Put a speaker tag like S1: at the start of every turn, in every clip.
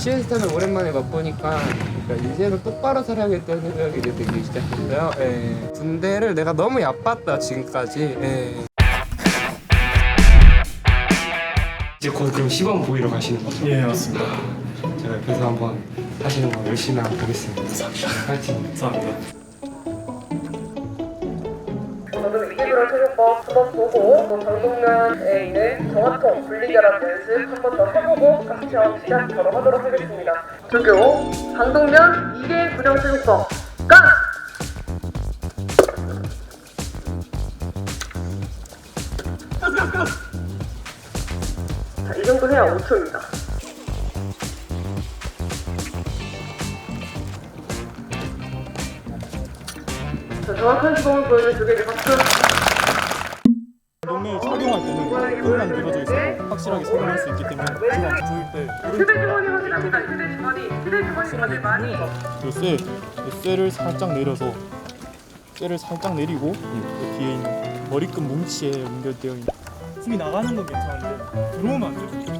S1: 시에스타를 오랜만에 맛보니까 그러니까 인생을 똑바로 살아야겠다는 생각이 이제 들기 시작했어요. 예. 군대를 내가 너무 얕봤다 지금까지. 예. 이제 곧 그럼 시범 보이러 가시는 거죠?
S2: 예 맞습니다.
S1: 제가 옆에서 한번 하시는 거 열심히 한번 보겠습니다. 감사합니다. 파이팅.
S2: 감사합니다.
S3: 체육법 한번 보고 또 방독면에 있는 정화통 분리결합 연습 한번 더 해보고 같이 시험 시작하도록 하도록 하겠습니다. 조교 방독면 2개 부정체육법 가! 자, 이 정도 해야 5초입니다. 자, 정확한 시범을 보여준 조교에게 박수!
S2: 끈만 늘어져 있어서 확실하게 착용할 수 있기 때문에 중앙 조일 때
S3: 휴대주머니 확인합니다. 휴대주머니. 휴대주머니 다들 많이.
S2: 요 쇠, 요 쇠를 살짝 내려서 쇠를 살짝 내리고 이 뒤에 있는 머리끈 뭉치에 연결되어 있는 숨이 나가는 건 괜찮은데 들어오면 안 돼요.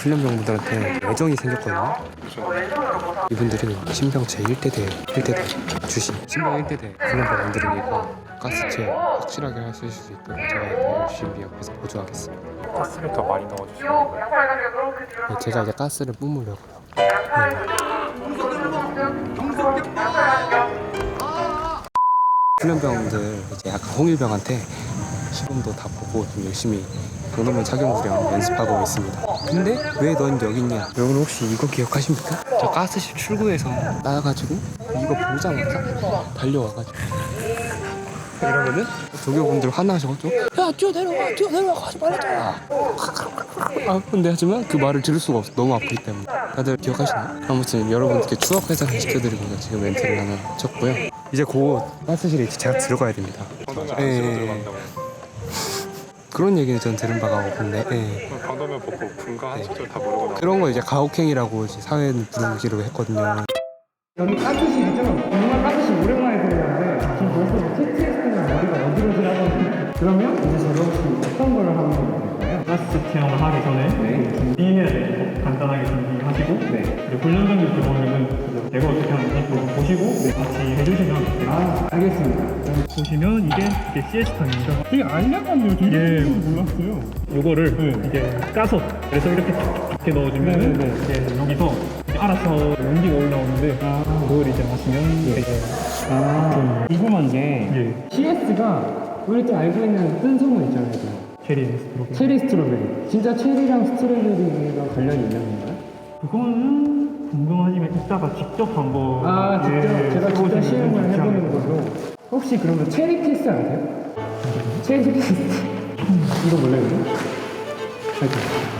S1: 훈련병분들한테 애정이 생겼거든요. 이분들이 신병 제 1대대, 1대대 주신 신병 1대대 훈련병분들을 위해서 가스체 확실하게 할 수 있을 수 있도록 제가 열심히 옆에서 보조하겠습니다.
S2: 가스를 더 많이 넣어주시면
S3: 요 양팔 간격으로 그 뒤로
S1: 네, 제가 이제 가스를 뿜으려고요.
S3: 양팔
S1: 훈련병들 이제 약간 홍일병한테 시범도 다 보고 좀 열심히 도노면 착용 수련 연습하고 있습니다. 근데 왜 넌 여기 있냐? 여러분 혹시 이거 기억하십니까? 저 가스실 출구에서 나와가지고 이거 보자마자 달려와가지고 이러면은 조교분들 화나셔가지고 야 뛰어 내려와 뛰어 내려와 하지 말랬잖아 아 근데 하지만 그 말을 들을 수가 없어 너무 아프기 때문에 다들 기억하시나요? 아무튼 여러분들께 추억 회상을 시켜드리고자 지금 멘트를 하나 쳤고요 이제 곧 가스실에 제가 들어가야 됩니다 예. 그런 얘기는 전 들은 바가 없는데 예.
S2: 방도면 벗고 군가 한 시절 다 모르고 나
S1: 그런 거 이제 가혹행위라고 이제 사회는 부르기로 했거든요
S4: 여기 가스실이죠? 정말 가스실 오랜만에 들어봤는데 지금 벌써 뭐 TTS나 머리가 어지러지하거든요 그러면 이제 저도 어떤 걸 하는 걸까요?
S2: 가스 체험을 하기 전에 준비해야 되는 거 간단하게 준비하시고 그리고 훈련병들 들어오면은 제가 어떻게 하는지 좀 보시고 같이 해주시면 돼요.
S4: 아 알겠습니다.
S2: 보시면 이게 이게 시에스타입니다. 되게 알량한데요. 되게 예. 몰랐어요. 요거를 이제 까서 그래서 이렇게 이렇게 넣어주면 이제 여기서 이제 알아서 연기가 올라오는데 그걸 이제 마시면 되게
S4: 아. 궁금한 게
S2: 예.
S4: CS가 우리 또 알고 있는 뜬 소문 있잖아요. 그
S2: 체리 스트로베.
S4: 체리 스트로베리 진짜 체리랑 스트로베리가 관련이 있는 건가요?
S2: 그거는 궁금하지만 이따가 직접 한번
S4: 아 직접
S2: 예,
S4: 제가 직접 시음을 해보는. 걸로 혹시 그러면 체리 키스 아세요? 체리 키스 이거 몰라요? 하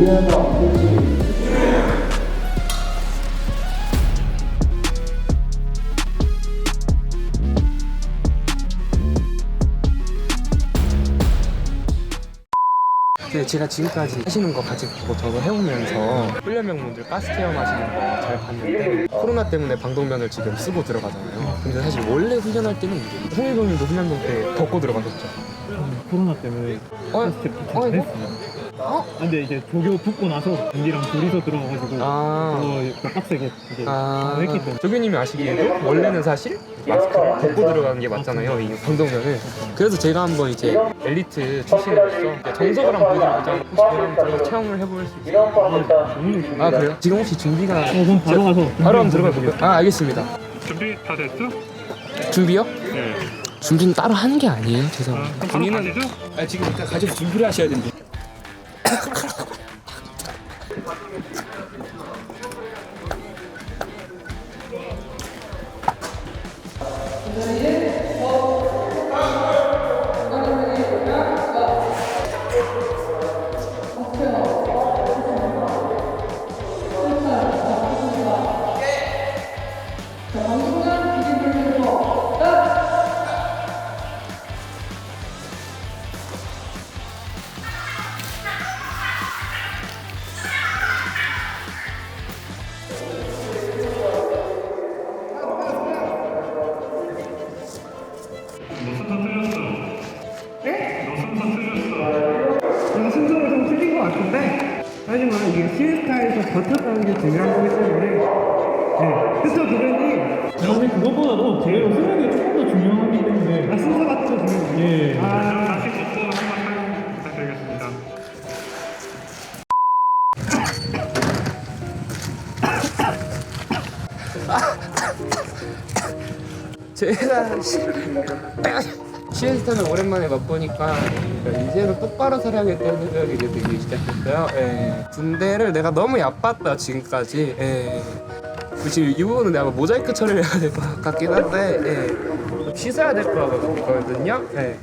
S5: 분리한다 실시
S1: 근데 제가 지금까지 하시는 거 가지고 저도 해오면서 훈련병분들 가스 체험하시는 거 잘 봤는데 코로나 때문에 방독면을 지금 쓰고 들어가잖아요. 근데 사실 원래 훈련할 때는 홍일병님도 훈련병 때 벗고 들어가셨죠?
S2: 코로나 때문에
S1: 어?
S2: 스텝
S1: 어, 이거?
S2: 어? 근데 이제 조교 붙고 나서 언니랑 둘이서 들어가가지고
S1: 아.
S2: 그거 빡세게 이제
S1: 아,
S2: 다 했기 때문에
S1: 조교님이 아시기에도 원래는 사실 마스크를 벗고 들어가는 게 맞잖아요, 이 방독면을. 그래서 제가 한번 이제 엘리트 출신으로서 정석을 한번 보여드리고자 혹시 그럼 들어가 체험을 해볼 수 있어요? 아 그래요? 지금 혹시 준비가
S2: 어, 그럼 바로 가서
S1: 바로 한번 들어가 볼게요. 아 알겠습니다.
S2: 준비 다 됐어?
S1: 준비요?
S2: 네.
S1: 준비는 따로 하는 게 아니에요, 죄송합니다.
S2: 바로
S1: 본인은? 아, 지금 일단 가지고 준비를 하셔야 됩니다.
S4: 좀 틀린 것 같은데 하지만 이게 시에스타에서 버텼다는 게 중요한 거기 때문에 네. 그쵸 교수님
S2: 근데 그것보다도 제 훈련이 조금 더 중요하기 때문에
S4: 아, 순서가 또 중요해요
S2: 예.
S4: 아.
S2: 다시 걷고 한번 사용 부탁드리겠습니다.
S1: 제가 시- 시에스타는 오랜만에 맛보니까 이제는 똑바로 살아야겠다는 생각이 이제 들기 시작했어요. 예. 군대를 내가 너무 얕봤다 지금까지. 예. 지금 이 부분은 내가 모자이크 처리를 해야 될 것 같긴 한데 예. 좀 씻어야 될 거거든요. 예.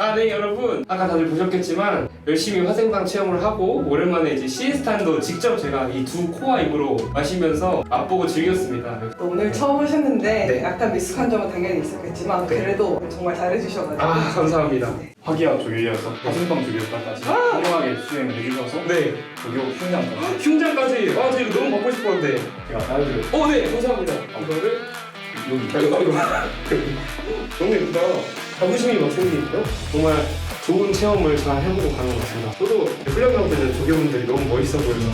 S1: 아, 네, 여러분. 아까 다들 보셨겠지만 열심히 화생방 체험을 하고 오랜만에 이제 시에스탄도 직접 제가 이 두 코어 입으로 마시면서 맛보고 즐겼습니다.
S3: 오늘 처음 오셨는데
S1: 네.
S3: 약간 미숙한 점은 당연히 있었겠지만 그래도 정말 잘해주셔가지고
S1: 아, 감사합니다.
S5: 화기와 조교이어서 화생방 조교과까지 훌륭하게 수행을 해주셔서
S1: 네.
S5: 조교 훈련까지
S1: 흉장까지 아 저 이거 너무 받고 싶었는데
S5: 제가 알려드렸
S1: 어네 감사합니다 이거를
S5: 여기
S1: 아이고 아이고 너무 예쁘다. 자부심이 막 생기는데요 정말 좋은 체험을 잘 해보고 가는 것 같습니다. 저도 훈련병 때는 조교분들이 너무 멋있어 보여서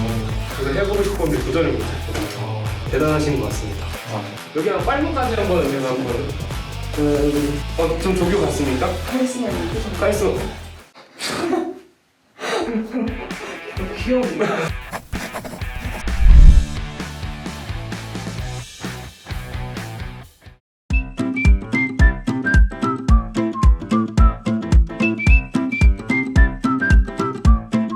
S1: 저도 해보고 싶었는데 도전을 못했거든요. 대단하신 것 같습니다. 여기 한 빨무까지 한번 제가 한번. 음, 어, 좀 조교 같습니까?
S3: 카리스마 있는
S1: 깔수
S3: 귀여운데